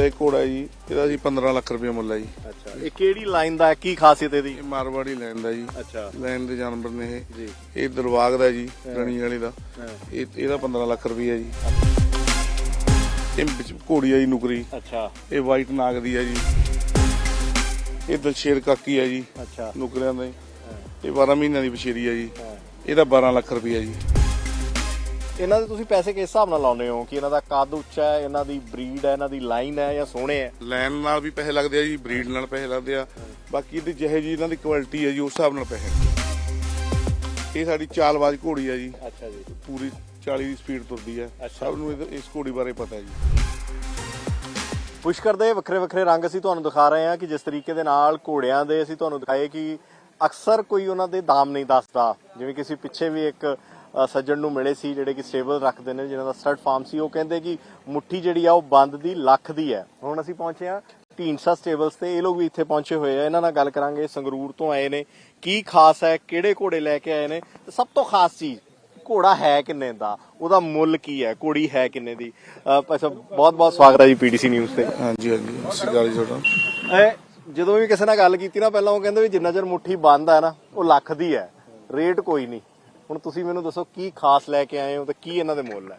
ਤਾਂ ਇਹ ਘੋੜਾ ਜੀ ਇਹਦਾ ਜੀ 15 ਲੱਖ ਰੁਪਏ ਮੁੱਲ ਹੈ ਜੀ। ਅੱਛਾ ਇਹ ਕਿਹੜੀ ਲਾਈਨ ਦਾ ਹੈ? ਕੀ ਖਾਸੀਅਤ ਇਹਦੀ? ਇਹ ਮਾਰਵਾੜੀ ਲੈਣ ਦਾ ਜੀ। ਅੱਛਾ। ਲੈਣ ਦੇ ਜਾਨਵਰ ਨੇ ਇਹ। ਜੀ। ਇਹ ਦਰਵਾਗ ਦਾ ਜੀ ਰਣੀ ਵਾਲੇ ਦਾ। ਇਹ ਇਹਦਾ 15 ਲੱਖ ਰੁਪਏ ਜੀ। ਇਹ ਵਿੱਚ ਘੋੜੀ ਆ ਜੀ ਨੁਕਰੀ। ਅੱਛਾ। ਇਹ ਵਾਈਟ ਨਾਗ ਦੀ ਹੈ ਜੀ। ਇਹ ਦਲਸ਼ੇਰ ਕਾਕੀ ਹੈ ਜੀ। ਅੱਛਾ। ਨੁਕਰਿਆਂ ਦਾ। ਇਹ 12 ਮਹੀਨਿਆਂ ਦੀ ਬਸ਼ੀਰੀ ਹੈ ਜੀ। ਇਹਦਾ 12 ਲੱਖ ਰੁਪਏ ਜੀ। ਇਹਨਾਂ ਦੇ ਤੁਸੀਂ ਪੈਸੇ ਕਿਸ ਹਿਸਾਬ ਨਾਲ ਲਾਉਂਦੇ ਹੋ? ਕਿ ਇਹਨਾਂ ਦਾ ਕੱਦ ਉੱਚਾ ਹੈ ਇਹਨਾਂ ਦੀ ਬਰੀਡ ਹੈ ਇਹਨਾਂ ਦੀ ਲਾਈਨ ਹੈ ਜਾਂ ਸੋਹਣੇ ਹੈ? ਲੈਣ ਨਾਲ ਵੀ ਪੈਸੇ ਲੱਗਦੇ ਆ ਜੀ ਬਰੀਡ ਨਾਲ ਪੈਸੇ ਲੱਗਦੇ ਆ। ਬਾਕੀ ਇਹਦੀ ਜਿਹੇ ਜੀ ਇਹਨਾਂ ਦੀ ਕੁਆਲਿਟੀ ਹੈ ਜੀ ਉਸ ਹਿਸਾਬ ਨਾਲ ਪੈਸੇ। ਇਹ ਸਾਡੀ ਚਾਲਬਾਜ਼ ਘੋੜੀ ਹੈ ਜੀ। ਅੱਛਾ ਜੀ। ਪੂਰੀ 40 ਦੀ ਸਪੀਡ ਤੁਰਦੀ ਹੈ। ਸਭ ਨੂੰ ਇਸ ਘੋੜੀ ਬਾਰੇ ਪਤਾ ਹੈ ਜੀ। ਪੁਸ਼ਕਰ ਦੇ ਵੱਖਰੇ ਵੱਖਰੇ ਰੰਗ ਅਸੀਂ ਤੁਹਾਨੂੰ ਦਿਖਾ ਰਹੇ ਹਾਂ ਕਿ ਜਿਸ ਤਰੀਕੇ ਦੇ ਨਾਲ ਘੋੜਿਆਂ ਦੇ ਅਸੀਂ ਤੁਹਾਨੂੰ ਦਿਖਾਏ ਕਿ ਅਕਸਰ ਕੋਈ ਉਹਨਾਂ ਦੇ ਦਾਮ ਨਹੀਂ ਦੱਸਦਾ। ਜਿਵੇਂ ਕਿ ਅਸੀਂ ਪਿੱਛੇ ਵੀ ਇੱਕ ਸੱਜਣ ਨੂੰ ਮਿਲੇ ਸੀ ਜਿਹੜੇ ਕਿ ਸਟੇਬਲ ਰੱਖਦੇ ਨੇ ਜਿਨ੍ਹਾਂ ਦਾ ਸਟੱਡ ਫਾਰਮ ਸੀ ਉਹ ਕਹਿੰਦੇ ਕਿ ਮੁੱਠੀ ਜਿਹੜੀ ਆ ਉਹ ਬੰਦ ਦੀ ਲੱਖ ਦੀ ਹੈ। ਹੁਣ ਅਸੀਂ ਪਹੁੰਚੇ ਹਾਂ ਢੀਂਡਸਾ ਸਟੇਬਲਸ ਤੇ। ਇਹ ਲੋਕ ਵੀ ਇੱਥੇ ਪਹੁੰਚੇ ਹੋਏ ਆ। ਇਹਨਾਂ ਨਾਲ ਗੱਲ ਕਰਾਂਗੇ। ਸੰਗਰੂਰ ਤੋਂ ਆਏ ਨੇ। ਕੀ ਖਾਸ ਹੈ? ਕਿਹੜੇ ਘੋੜੇ ਲੈ ਕੇ ਆਏ ਨੇ? ਤੇ ਸਭ ਤੋਂ ਖਾਸ ਚੀਜ਼ ਘੋੜਾ ਹੈ ਕਿੰਨੇ ਦਾ? ਉਹਦਾ ਮੁੱਲ ਕੀ ਹੈ? ਘੋੜੀ ਹੈ ਕਿੰਨੇ ਦੀ? ਅੱਛਾ ਬਹੁਤ ਬਹੁਤ ਸਵਾਗਤ ਹੈ ਜੀ ਪੀਡੀਸੀ ਨਿਊਜ਼ ਤੇ। ਹਾਂਜੀ ਹਾਂਜੀ। ਸਤਿ ਸ਼੍ਰੀ ਅਕਾਲ ਜੀ ਤੁਹਾਡਾ। ਜਦੋਂ ਵੀ ਕਿਸੇ ਨਾਲ ਗੱਲ ਕੀਤੀ ਨਾ ਪਹਿਲਾਂ ਉਹ ਕਹਿੰਦੇ ਵੀ ਜਿੰਨਾ ਚਿਰ ਮੁੱਠੀ ਬੰਦ ਹੈ ਨਾ ਉਹ ਲੱਖ ਦੀ ਹੈ। ਰੇਟ ਕੋਈ ਨਹੀਂ। ਹੁਣ ਤੁਸੀਂ ਮੈਨੂੰ ਦੱਸੋ ਕੀ ਖਾਸ ਲੈ ਕੇ ਆਏ ਹੋ ਤੇ ਕੀ ਇਹਨਾਂ ਦੇ ਮੁੱਲ ਹੈ?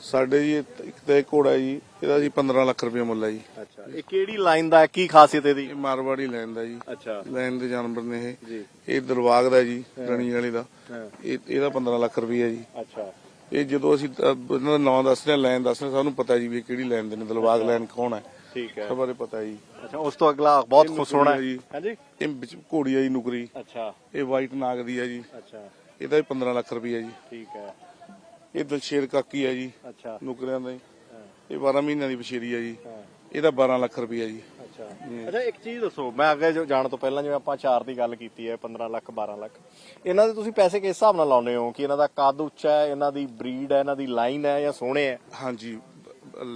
ਸਾਡੇ ਜੀ ਇਹ- ਇੱਕ ਤਾਂ ਇਹ ਘੋੜਾ ਜੀ ਇਹਦਾ ਜੀ 15 ਲੱਖ ਰੁਪਏ ਮੁੱਲ ਹੈ ਜੀ। ਅੱਛਾ ਇਹ ਕਿਹੜੀ ਲਾਈਨ ਦਾ ਹੈ? ਕੀ ਖਾਸੀਅਤ ਇਹਦੀ? ਇਹ ਮਾਰਵਾੜੀ ਲੈਣ ਦਾ ਜੀ। ਅੱਛਾ। ਲੈਣ ਦੇ ਜਾਨਵਰ ਨੇ ਇਹ। ਜੀ। ਇਹ ਦਰਵਾਗ ਦਾ ਜੀ ਰਣੀ ਵਾਲੇ ਦਾ। ਹਾਂ। ਇਹ ਇਹਦਾ 15 ਲੱਖ ਰੁਪਏ ਜੀ। ਅੱਛਾ। ਇਹ ਜਦੋਂ ਅਸੀਂ ਅਹ, ਇਹਨਾਂ ਦਾ ਨਾਮ ਦੱਸਦੇ ਹਾਂ ਲਾਈਨ ਦੱਸਦੇ ਹਾਂ, ਸਾਨੂੰ ਪਤਾ ਜੀ ਵੀ ਇਹ ਕਿਹੜੀ ਲਾਈਨ ਦੇ ਨੇ ਦਲਵਾਗ ਲਾਈਨ ਕੌਣ ਹੈ। ਠੀਕ ਹੈ। ਸਭ ਬਾਰੇ ਪਤਾ ਜੀ। ਅੱਛਾ ਉਸ ਤੋਂ ਅਗਲਾ ਬਹੁਤ ਖੁਸ਼ ਹੋਣਾ ਹੈ ਜੀ। ਹਾਂਜੀ। ਇਹ ਵਿੱਚ ਘੋੜੀ ਆ ਜੀ ਨੁਕਰੀ। ਅੱਛਾ। ਇਹ ਵਾਈਟ ਨਾਗ ਦੀ ਹੈ ਜੀ। ਅੱਛਾ। ਇਹਦਾ ਵੀ 15 ਲੱਖ ਰੁਪਏ ਜੀ। ਠੀਕ ਹੈ। ਇਹ ਦਲਸ਼ੇਰ ਕਾਕੀ ਹੈ ਜੀ ਅੱਛਾ। ਨੁਕਰਿਆਂ ਦਾ ਜੀ। ਇਹ 12 ਮਹੀਨਿਆਂ ਦੀ ਬਸ਼ੀਰੀ ਹੈ ਜੀ। ਇਹਦਾ 12 ਲੱਖ ਰੁਪਏ ਜੀ। ਅੱਛਾ। ਅੱਛਾ ਇੱਕ ਚੀਜ਼ ਦੱਸੋ ਮੈਂ ਅੱਗੇ ਜੋ ਜਾਣ ਤੋਂ ਪਹਿਲਾਂ ਜਿਵੇਂ ਆਪਾਂ ਚਾਰ ਦੀ ਗੱਲ ਕੀਤੀ ਹੈ 15 ਲੱਖ 12 ਲੱਖ। ਇਹਨਾਂ ਦੇ ਤੁਸੀਂ ਪੈਸੇ ਕਿਸ ਹਿਸਾਬ ਨਾਲ ਲਾਉਂਦੇ ਹੋ? ਕਿ ਇਹਨਾਂ ਦਾ ਕੱਦ ਉੱਚਾ ਹੈ ਇਹਨਾਂ ਦੀ ਬਰੀਡ ਹੈ ਇਹਨਾਂ ਦੀ ਲਾਈਨ ਹੈ ਜਾਂ ਸੋਹਣੇ ਹੈ? ਹਾਂਜੀ।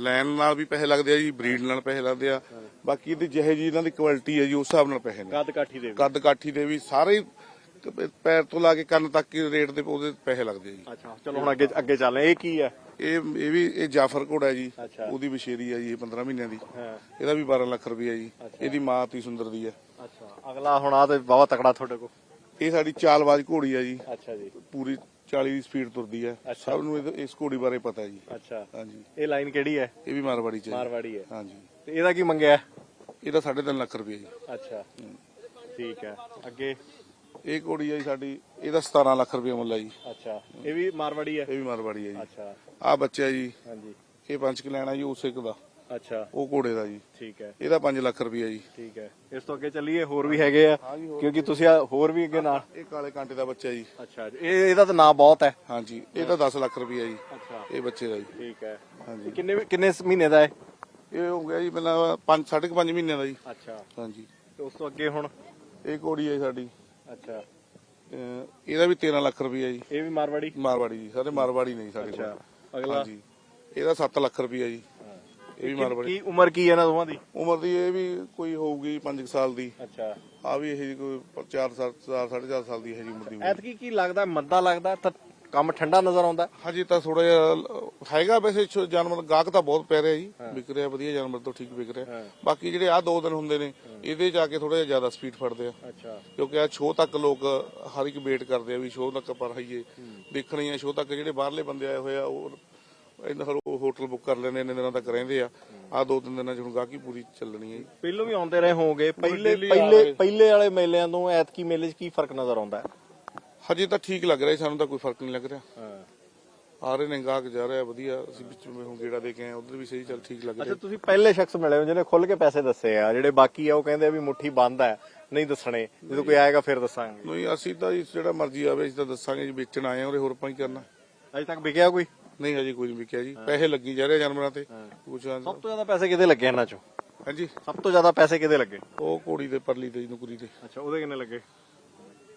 ਲੈਣ ਨਾਲ ਵੀ ਪੈਸੇ ਲੱਗਦੇ ਆ ਜੀ ਬਰੀਡ ਨਾਲ ਪੈਸੇ ਲੱਗਦੇ ਆ। ਬਾਕੀ ਇਹਦੀ ਜਿਹੇ ਜੀ ਇਹਨਾਂ ਦੀ ਕੁਆਲਿਟੀ ਹੈ ਜੀ ਉਸ ਹਿਸਾਬ ਨਾਲ ਪੈਸੇ ਨੇ। ਕੱਦ ਕਾਠੀ ਦੇ ਕੱਦ ਕਾਠੀ ਦੇ ਵੀ। ਸਾਰੇ ਪੈਰ ਤੋਂ ਲਾ ਕੇ ਕੰਨ ਤੱਕ ਹੀ ਰੇਟ ਦੇ ਉਹਦੇ ਪੈਸੇ ਲੱਗਦੇ ਆ ਜੀ। ਅੱਛਾ ਚਲੋ ਹੁਣ ਅੱਗੇ ਅੱਗੇ ਚੱਲਦੇ ਇਹ ਕੀ ਹੈ? ਇਹ ਇਹ ਵੀ ਇਹ ਜਾਫਰ ਘੋੜਾ ਹੈ ਜੀ। ਅੱਛਾ। ਉਹਦੀ ਬਸ਼ੇਰੀ ਹੈ ਜੀ ਇਹ 15 ਮਹੀਨਿਆਂ ਦੀ। ਹਾਂ। ਇਹਦਾ ਵੀ 12 ਲੱਖ ਰੁਪਏ ਜੀ। ਇਹਦੀ ਮਾਂ ਅਤੀ ਸੁੰਦਰ ਦੀ ਹੈ। ਅੱਛਾ। ਅਗਲਾ ਹੁਣ ਆ ਤੇ ਬਹੁਤ ਤਕੜਾ ਤੁਹਾਡੇ ਕੋਲ। ਇਹ ਸਾਡੀ ਚਾਲਬਾਜ਼ ਘੋੜੀ ਹੈ ਜੀ। ਅੱਛਾ ਜੀ। ਪੂਰੀ 40 ਦੀ ਸਪੀਡ ਤੁਰਦੀ ਹੈ। ਅੱਛਾ। ਸਭ ਨੂੰ ਇਹਦੇ- ਇਸ ਘੋੜੀ ਬਾਰੇ ਪਤਾ ਹੈ ਜੀ। ਅੱਛਾ। ਹਾਂਜੀ। ਇਹ ਲਾਈਨ ਕਿਹੜੀ ਹੈ? ਇਹ ਵੀ ਮਾਰਵਾੜੀ ਚ ਹੈ ਜੀ। ਮਾਰਵਾੜੀ ਹੈ। ਹਾਂਜੀ। ਤੇ ਇਹਦਾ ਕੀ ਮੰਗਿਆ? ਇਹਦਾ 3.5 ਲੱਖ ਰੁਪਏ ਜੀ। ਅੱਛਾ। ਠੀਕ ਹੈ। ਅੱਗੇ? ਇਹ ਘੋੜੀ ਹੈ ਜੀ ਸਾਡੀ ਇਹਦਾ 17 ਲੱਖ ਰੁਪਏ ਮੁੱਲ ਹੈ ਜੀ। ਅੱਛਾ ਇਹ ਵੀ ਮਾਰਵਾੜੀ ਹੈ ਇਹ ਵੀ ਮਾਰਵਾੜੀ ਹੈ ਜੀ। ਅੱਛਾ। ਆਹ ਬੱਚਾ ਜੀ ਹਾਂਜੀ। ਇਹ ਪੰਜ ਕਿ ਲੈਣਾ ਜੀ ਉਸੇ ਇੱਕ ਦਾ। ਅੱਛਾ। ਉਹ ਘੋੜੇ ਦਾ ਜੀ। ਠੀਕ ਹੈ। ਇਹਦਾ 5 ਲੱਖ ਰੁਪਏ ਜੀ। ਠੀਕ ਹੈ। ਇਸ ਤੋਂ ਅੱਗੇ ਚੱਲੀਏ ਹੋਰ ਵੀ ਹੈਗੇ ਆ? ਹਾਂਜੀ, ਹੋਰ ਕਿਉਂਕਿ ਤੁਸੀਂ ਆ ਹੋਰ ਵੀ ਅੱਗੇ ਨਾਲ ਇਹ ਕਾਲੇ ਕਾਂਟੇ ਦਾ ਬੱਚਾ ਜੀ। ਅੱਛਾ ਜੀ ਇਹ ਇਹਦਾ ਤਾਂ ਨਾਮ ਬਹੁਤ ਹੈ। ਹਾਂਜੀ ਇਹਦਾ 10 ਲੱਖ ਰੁਪਏ ਜੀ। ਅੱਛਾ। ਇਹ ਬੱਚੇ ਦਾ ਜੀ। ਠੀਕ ਹੈ। ਹਾਂਜੀ। ਕਿੰਨੇ ਕਿੰਨੇ ਮਹੀਨੇ ਦਾ ਹੈ? ਇਹ ਹੋ ਗਿਆ ਜੀ ਪਹਿਲਾਂ 5 5.5 ਮਹੀਨਿਆਂ ਦਾ ਜੀ। ਅੱਛਾ। ਹਾਂਜੀ। ਤੇ ਉਸ ਤੋਂ ਅੱਗੇ ਹੁਣ? ਇਹ ਘੋੜੀ ਹੈ ਸਾਡੀ। ਅੱਛਾ। ਅਹ ਇਹਦਾ ਵੀ 13 ਲੱਖ ਰੁਪਏ ਜੀ। ਇਹ ਵੀ ਮਾਰਵਾੜੀ? ਮਾਰਵਾੜੀ ਜੀ ਸਾਰੇ ਮਾਰਵਾੜੀ ਨੇ ਜੀ ਸਾਡੇ ਅੱਛਾ ਕੋਲ ਅਗਲਾ? ਹਾਂਜੀ। ਇਹਦਾ 7 ਲੱਖ ਰੁਪਏ ਜੀ। ਇਹ ਵੀ ਮਾਰਵਾੜੀ। ਕੀ ਉਮਰ ਕੀ ਹੈ ਇਹਨਾਂ ਦੋਵਾਂ ਦੀ? ਉਮਰ ਦੀ ਇਹ ਵੀ ਕੋਈ ਹੋਊਗੀ 5 ਸਾਲ ਦੀ। ਅੱਛਾ। ਆ ਵੀ ਇਹ ਜੀ ਕੋਈ 4 ਸਾਲ 4.5 ਸਾਲ ਦੀ ਹੈ ਜੀ ਉਮਰ ਦੀ ਹੋਊਗੀ। ਐਤਕੀ ਕੀ ਲੱਗਦਾ ਮੰਦਾ ਲੱਗਦਾ ਤਾਂ ਕੰਮ ਠੰਡਾ ਨਜ਼ਰ ਆਉਂਦਾ ਹਜੇ ਤਾਂ ਥੋੜਾ ਜਿਹਾ ਹੈਗਾ ਵੈਸੇ ਛੋ- ਜਾਨਵਰ ਗਾਹਕ ਤਾਂ ਬਹੁਤ ਪੈ ਰਿਹਾ ਜੀ। ਵਿਕ ਰਿਹਾ ਵਧੀਆ ਜਾਨਵਰ ਤੋਂ ਠੀਕ ਵਿਕ ਰਿਹਾ। ਬਾਕੀ ਜਿਹੜੇ ਆ ਦੋ ਦਿਨ ਹੁੰਦੇ ਨੇ ਇਹਦੇ ਜਾ ਕੇ ਥੋੜਾ ਜਿਹਾ ਜ਼ਿਆਦਾ ਸਪੀਡ ਫੜਦੇ ਆ। ਅੱਛਾ। ਕਿਉਂਕਿ ਆ ਸ਼ੋਅ ਤੱਕ ਲੋਕ ਹਰ ਇੱਕ ਵੇਟ ਕਰਦੇ ਆ ਵੀ ਸ਼ੋਅ ਤੱਕ ਪਰ ਰਹੀਏ। ਦੇਖਣੀ ਆ ਸ਼ੋਅ ਤੱਕ ਜਿਹੜੇ ਬਾਹਰਲੇ ਬੰਦੇ ਆਏ ਹੋਏ ਆ ਉਹ ਇਹਨਾਂ ਫਿਰ ਉਹ ਹੋਟਲ ਬੁੱਕ ਕਰ ਲੈਂਦੇ ਇੰਨੇ ਦਿਨਾਂ ਤੱਕ ਰਹਿੰਦੇ ਆ। ਆ ਦੋ ਤਿੰਨ ਦਿਨਾਂ ਚ ਹੁਣ ਗਾਹਕੀ ਪੂਰੀ ਚੱਲਣੀ ਹੈ ਜੀ। ਪਹਿਲੋਂ ਵੀ ਆਉਂਦੇ ਰਹੇ ਹੋਗੇ ਪਹਿਲੇ ਪਹਿਲੇ। ਪਹਿਲੇ ਵਾਲੇ ਮੇਲਿਆਂ ਤੋਂ ਐਤਕੀ ਮੇਲੇ 'ਚ ਕੀ ਫ਼ਰਕ ਨਜ਼ਰ ਆਉਂਦਾ ਹੈ? ਹਜੇ ਤਾਂ ਠੀਕ ਲੱਗ ਰਿਹਾ ਜੀ, ਸਾਨੂੰ ਤਾਂ ਕੋਈ ਫ਼ਰਕ ਨਹੀਂ ਲੱਗ ਰਿਹਾ। ਹਾਂ। ਆ ਰਹੇ ਨੇ ਗਾਹਕ ਜਾ ਰਿਹਾ ਵਧੀਆ। ਅਸੀਂ ਵਿੱਚ ਮੈਂ ਹੁਣ ਗੇੜਾ ਦੇ ਕੇ ਆਏ ਉਧਰ ਵੀ ਸਹੀ ਚੱਲ ਠੀਕ ਲੱਗ ਅੱਛਾ ਰਿਹਾ। ਤੁਸੀਂ ਪਹਿਲੇ ਸ਼ਖਸ ਮਿਲੇ ਹੋ ਜਿਹਨੇ ਖੁੱਲ ਕੇ ਪੈਸੇ ਦੱਸੇ ਆ ਜਿਹੜੇ ਬਾਕੀ ਆ ਉਹ ਕਹਿੰਦੇ ਆ ਵੀ ਮੁੱਠੀ ਬੰਦ ਹੈ ਨਹੀਂ ਦੱਸਣੇ। ਜਦੋਂ ਕੋਈ ਆਏਗਾ ਫਿਰ ਦੱਸਾਂਗੇ। ਨਹੀਂ ਅਸੀਂ ਤਾਂ ਜੀ ਜਿਹੜਾ ਮਰਜ਼ੀ ਆਵੇ ਅਸੀਂ ਤਾਂ ਦੱਸਾਂਗੇ ਜੀ ਵੇਚਣ ਆਏ ਆ ਉਰੇ ਹੋਰ ਆਪਾਂ ਹੀ ਕਰਨਾ? ਅਜੇ ਤੱਕ ਵਿਕਿਆ ਕੋਈ? ਨਹੀਂ ਹਜੇ ਕੋਈ ਨਹੀਂ ਵਿਕਿਆ ਜੀ। ਪੈਸੇ ਲੱਗੀ ਜਾ ਰਹੇ ਜਾਨਵਰਾਂ ਤੇ। ਕੁਛ ਸਭ ਤੋਂ ਜ਼ਿਆਦਾ ਪੈਸੇ ਕਿਹਦੇ ਲੱਗੇ ਇਹਨਾਂ ਚੋਂ? ਹਾਂਜੀ। ਸਭ ਤੋਂ ਜ਼ਿਆਦਾ ਪੈਸੇ ਕਿਹਦੇ ਲੱਗੇ? ਉਹ ਘੋੜੀ ਦੇ ਪਰਲੀ ਤੇ ਜੀ, ਨੁਕਰੀ ਤੇ। ਅੱਛਾ ਉਹਦੇ ਕਿੰਨੇ ਲੱਗੇ?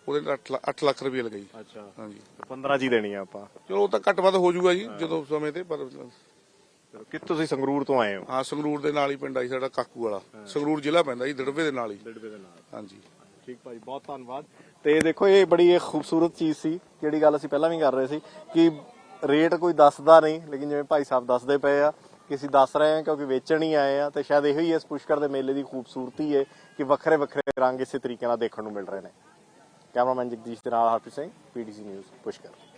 ਉਹਦੇ 8 ਲੱਖ ਰੁਪਏ ਲੱਗੇ ਜੀ ਅੱਛਾ। ਹਾਂਜੀ। 15 ਜੀ ਦੇਣੀ ਆ ਆਪਾਂ। ਚਲੋ ਉਹ ਤਾਂ ਘੱਟ ਵੱਧ ਹੋ ਜਾਊਗਾ ਜੀ ਜਦੋਂ ਸਮੇਂ ਤੇ ਪਰ ਕਿ ਤੁਸੀਂ ਸੰਗਰੂਰ ਤੋਂ ਆਏ ਹੋ? ਹਾਂ ਸੰਗਰੂਰ ਦੇ ਨਾਲ ਹੀ ਪਿੰਡ ਆਈ ਸਾਡਾ ਕਾਕੂ ਵਾਲਾ। ਸੰਗਰੂਰ ਜ਼ਿਲ੍ਹਾ ਪੈਂਦਾ ਜੀ ਦੜਵੇ ਦੇ ਨਾਲ ਹੀ। ਡੜਬੇ ਦੇ ਨਾਲ। ਹਾਂਜੀ। ਠੀਕ ਭਾਈ ਬਹੁਤ ਧੰਨਵਾਦ। ਤੇ ਦੇਖੋ ਇਹ ਬੜੀ ਇੱਕ ਖੂਬਸੂਰਤ ਚੀਜ਼ ਸੀ ਜਿਹੜੀ ਗੱਲ ਅਸੀਂ ਪਹਿਲਾਂ ਵੀ ਕਰ ਰਹੇ ਸੀ ਕਿ ਰੇਟ ਕੋਈ ਦੱਸਦਾ ਨਹੀਂ ਲੇਕਿਨ ਜਿਵੇਂ ਭਾਈ ਸਾਹਿਬ ਦੱਸਦੇ ਪਏ ਆ ਕਿ ਅਸੀਂ ਦੱਸ ਰਹੇ ਹਾਂ ਕਿਉਂਕਿ ਵੇਚਣ ਹੀ ਆਏ ਆ ਤੇ ਸ਼ਾਇਦ ਇਹੋ ਹੀ ਇਸ ਪੁਸ਼ਕਰ ਦੇ ਮੇਲੇ ਦੀ ਖੂਬਸੂਰਤੀ ਹੈ ਕਿ ਵੱਖਰੇ ਵੱਖਰੇ ਰੰਗ ਇਸੇ ਤਰੀਕੇ ਨਾਲ ਦੇਖਣ ਨੂੰ ਮਿਲ ਰਹੇ ਨੇ। ਕੈਮਰਾਮੈਨ ਜਗਦੀਸ਼ ਦੇ ਨਾਲ ਹਰਪ੍ਰੀਤ ਸਿੰਘ ਪੀਡੀਸੀ ਨਿਊਜ਼ ਪੁਸ਼ਕਰ।